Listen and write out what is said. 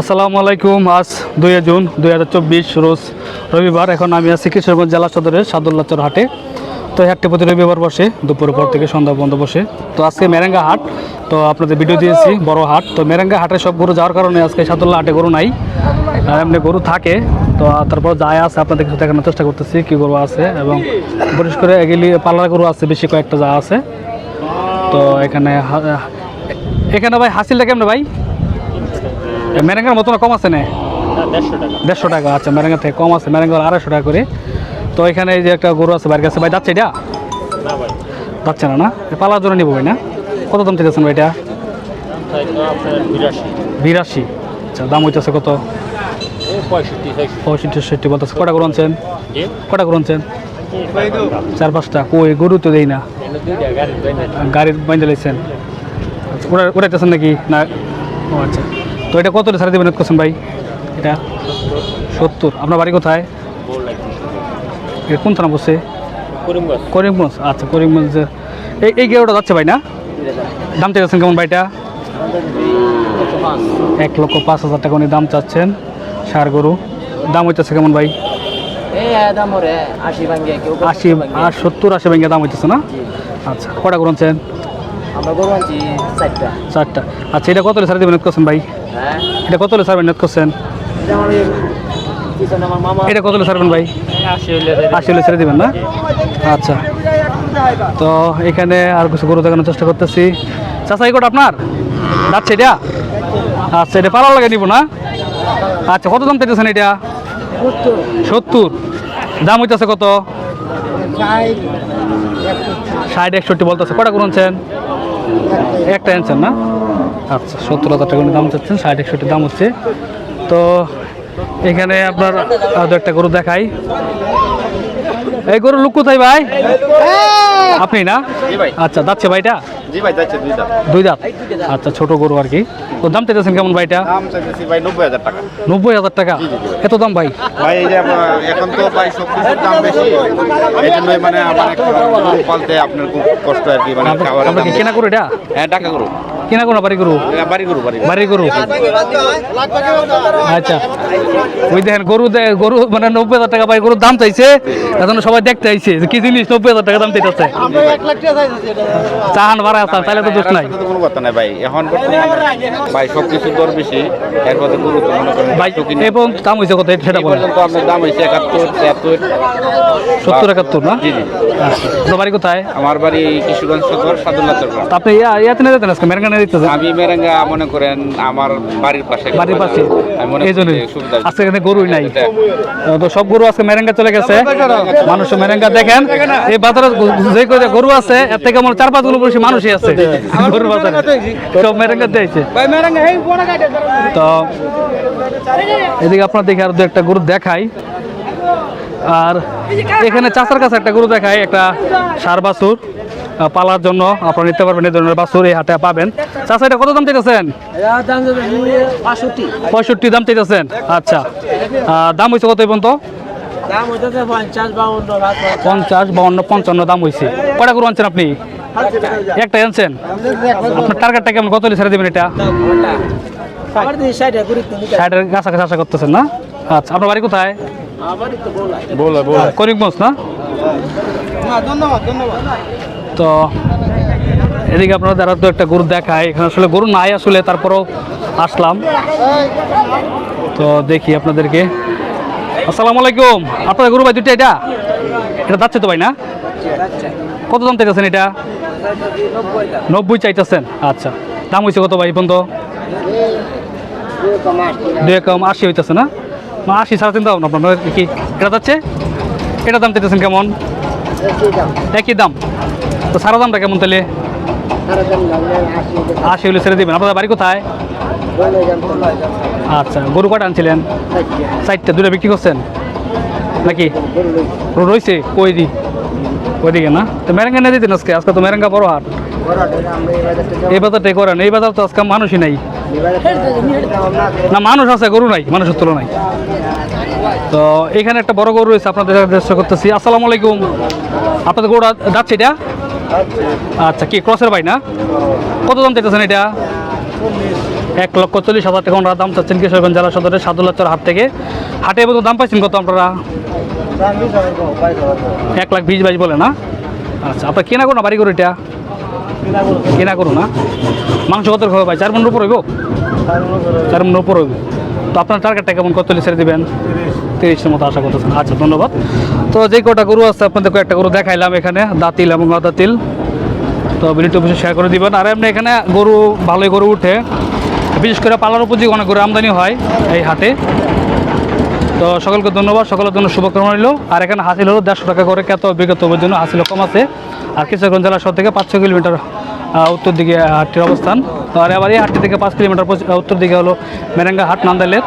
আসসালামু আলাইকুম, আজ দুই জুন দুই হাজার চব্বিশ রোজ রবিবার। এখন আমি আছি কিশোরগঞ্জ জেলা সদরের সাদুল্লাচর হাটে। তো হাটটি প্রতি রবিবার বসে, দুপুর পর থেকে সন্ধ্যা বন্ধ বসে। তো আজকে মেরেঙ্গা হাট, তো আপনাদের ভিডিও দিয়েছি, বড় হাট। তো মেরেঙ্গা হাটে সব গরু যাওয়ার কারণে আজকে সাদুল্লা হাটে গরু নাই, আর এমনি গরু থাকে। তো তারপর যায় আছে, আপনাদের কিছু দেখানোর চেষ্টা করতেছি কী গরু আছে, এবং বিশেষ করে এগুলি পাল্লা গরু আছে, বেশি কয়েকটা যা আছে। তো এখানে এখানে ভাই, হাসিলটা কেমন ভাই? মেরেঙ্গার মতো কম আছে না? দেড়শো টাকা। আচ্ছা মেরেঙ্গা থেকে কম আছে মেরেঙ্গা আড়াইশো টাকা করে। তো এখানে এই যে একটা গরু আছে বাড়ির কাছে ভাই যাচ্ছে এটা? যাচ্ছে না না? পালার জন্য নিবো ভাই না? কত দাম চাইতেছেন ভাই এটা? বিরাশি। আচ্ছা দাম হইতেছে কত? পঁয়ষট্টি ষাটটি বলতেছে। কটা গরু আনছেন? কটা গরু আনছেন? চার পাঁচটা। কই গরু তো দেই না। গাড়ির বাইন্দে ওরা উড়াইতেছেন নাকি? না? ও আচ্ছা। তো এটা কত সারা দিবেন করছেন ভাই? এটা সত্তর। আপনার বাড়ি কোথায়? এটা কোন থানা বসে? করিমগঞ্জ। আচ্ছা করিমগঞ্জের। এই এই গেরোটা যাচ্ছে ভাই না? দাম চাইছেন কেমন ভাইটা? এক লক্ষ পাঁচ হাজার টাকা উনি দাম চাচ্ছেন সার গরু। দাম হইতেছে কেমন ভাই? ওরে আশি আর সত্তর আশি ব্যাংকে দাম হইতেছে না? আচ্ছা কটা আনছি চারটা। আচ্ছা এটা কত সারা দিবেন করছেন ভাই? হ্যাঁ এটা কত সারবেন নেট করছেন? এটা মামা? এটা কত সারবেন ভাই? আশি হলে ছেড়ে দিবেন না? আচ্ছা। তো এখানে আর কিছু গরু দেখানোর চেষ্টা করতেছি। চাষা এই আপনার? যাচ্ছে এটা? আচ্ছা এটা পালা লাগে নিব না? আচ্ছা কত দাম চাইতেছেন এটা? সত্তর। দাম হইতেছে কত? ষাট। একষট্টি বলতেছে। কটা গরু একটা আনছেন না? আচ্ছা সত্তর হাজার টাকা দাম চাচ্ছেন ষাট একষট্টি দাম হচ্ছে। তো এখানে আপনার আরও একটা গরু দেখাই। এই গরু লুক কোথায় ভাই? আপনি না? আচ্ছা যাচ্ছে ভাইটা? দুই দাঁত। আচ্ছা ছোট গরু আর কি। তো দাম চাইতেছেন কেমন ভাইটা? নব্বই হাজার টাকা। এত দাম ভাই? ভাই এখন তো দাম বেশি এই জন্যই মানে আমার পালতে আপনার খুব কষ্ট আর কি মানে কি কেনা গরু এটা? হ্যাঁ টাকা গরু। কেনা গরু? না বাড়ি গরু বাড়ি গরু। বাড়ি গরু। বাড়ি আচ্ছা। ওই দেখেন গরু গরু মানে নব্বই হাজার টাকা ভাই গরুর দাম চাইছে। এখন সবাই দেখতে আইছে কি জিনিস নব্বই হাজার টাকা দাম চাইতেছে। চাহান ভাড়া আছে তাহলে তো দোষ নাই। কোনো কথা নাই ভাই। এখন ভাই সব কিছুর দর বেশি। এরপরে গরু তো মনে করেন ভাই এবং দাম হয়েছে কত? সেটা বলেন। আপনার দাম হয়েছে একাত্তর তিয়াত্তর। সত্তর একাত্তর না? জি জি। আচ্ছা। আপনার বাড়ি কোথায়? আমার বাড়ি কিশোরগঞ্জ সদর সাদুল্লাহ আপনি ইয়া- ইয়াতে নিয়ে যেতেন আজকে? দিতেছেন আমি মেরেঙ্গা মনে করেন আমার বাড়ির পাশে। বাড়ির পাশে। এই করি জন্যই। যে সুবিধা আজকে এখানে গরুই নাই। তো সব গরু আজকে মেরেঙ্গা চলে গেছে। মানুষ মেরেঙ্গা দেখেন। এই বাজারে যে কয়টা গরু আছে এর থেকে আমার চার পাঁচগুলো বেশি মানুষই আছে। গরুর বাজারে। সব মেরেঙ্গা দিয়েছে। তো এদিকে আপনার দেখে আর দু একটা গরু দেখাই। আর এখানে চাষার কাছে একটা গরু দেখায় একটা সার বাছুর পালার জন্য আপনারা নিতে পারবেন এই ধরনের বাছুর এই হাটে পাবেন। চাষা এটা কত দাম চাইতেছেন? পঁয়ষট্টি। দাম চাইতেছেন? আচ্ছা। দাম হয়েছে কত পর্যন্ত? পঞ্চাশ বাউন্ন পঞ্চান্ন দাম হয়েছে কটা করে আনছেন আপনি? একটা আনছেন? আপনার টার্গেটটা কেমন? কত ছেড়ে দেবেন এটা? ষাটের কাছাকাছি আশা করতেছেন না? আচ্ছা আপনার বাড়ি কোথায়? করিমগঞ্জ না ধন্যবাদ ধন্যবাদ। তো এদিকে আপনারা যারা তো একটা গরু দেখায়। এখানে আসলে গরু নাই আসলে, তারপরেও আসলাম। তো দেখি আপনাদেরকে। আসসালামু আলাইকুম। আপনার গরু ভাই দুটো এটা? এটা যাচ্ছে তো ভাই না? কত দাম চাইতেছেন এটা? নব্বই চাইতেছেন। আচ্ছা। দাম হয়েছে কত ভাই পর্যন্ত? দুই কম আশি হইতেছে না? আশি সাড়ে তিন দাম আপনার কি, এটা যাচ্ছে? এটা দাম চাইতেছেন কেমন? একই দাম। তো সারা দামটা কেমন তাহলে? আশি হলে ছেড়ে দেবেন। আপনাদের বাড়ি কোথায়? আচ্ছা গরু কটা আনছিলেন? চারটা। দুটো বিক্রি করছেন? নাকি? রয়েছে। কই দি? ওইদিকে না? তো মেরেঙ্গা নিয়ে দিতেন আজকে। আজকে তো মেরেঙ্গা বড় হাট। এই বাজারটাই করেন। এই বাজার তো আজকে মানুষই নাই। না মানুষ আছে গরু নাই। মানুষের তুলনায়। তো এখানে একটা বড় গরু রয়েছে, আপনাদের চেষ্টা করতেছি। আসসালামু আলাইকুম। আপনাদের গরু যাচ্ছে এটা? আচ্ছা কি, ক্রসের ভাই না? কত দাম চাইতেছেন এটা? এক লক্ষ চল্লিশ হাজার টাকা ওনারা দাম চাচ্ছেন কিশোরগঞ্জ জেলা সদরের সাদুল্লাচর হাট থেকে। হাটে এবং দাম পাইছেন কত আপনারা? এক লাখ বিশ বাইশ বলে না? আচ্ছা আপনার কেনা করো না বাড়ি করো এটা? কেনা করো না। মাংস কত খাবে ভাই? চার মনের উপর হইব? চার মনের উপর হইব। তো আপনার টার্গেটটা কেমন? কত ছেড়ে দিবেন? তিরিশের মতো আশা করতেছেন। আচ্ছা ধন্যবাদ। তো যে কটা গরু আছে আপনাদের কয়েকটা গরু দেখাইলাম এখানে, দাঁতিল এবং অদাতিল। তো ভিডিওটি অবশ্যই শেয়ার করে দিবেন। আর এমনি এখানে গরু, ভালোই গরু উঠে। বিশেষ করে পালার উপযোগী অনেক গরু আমদানি হয় এই হাটে। তো সকলকে ধন্যবাদ। সকলের জন্য শুভকামনা রইল। আর এখানে হাসিল হলো দেড়শো টাকা করে কত বিগত জন্য হাসিল কম আছে। আর কিশোরগঞ্জ জেলা শহর থেকে পাঁচশো কিলোমিটার উত্তর দিকে হাটটির অবস্থান। আর আবার এই হাটটি থেকে পাঁচ কিলোমিটার উত্তর দিকে হলো মেরাঙ্গা হাট নান্দাইলের।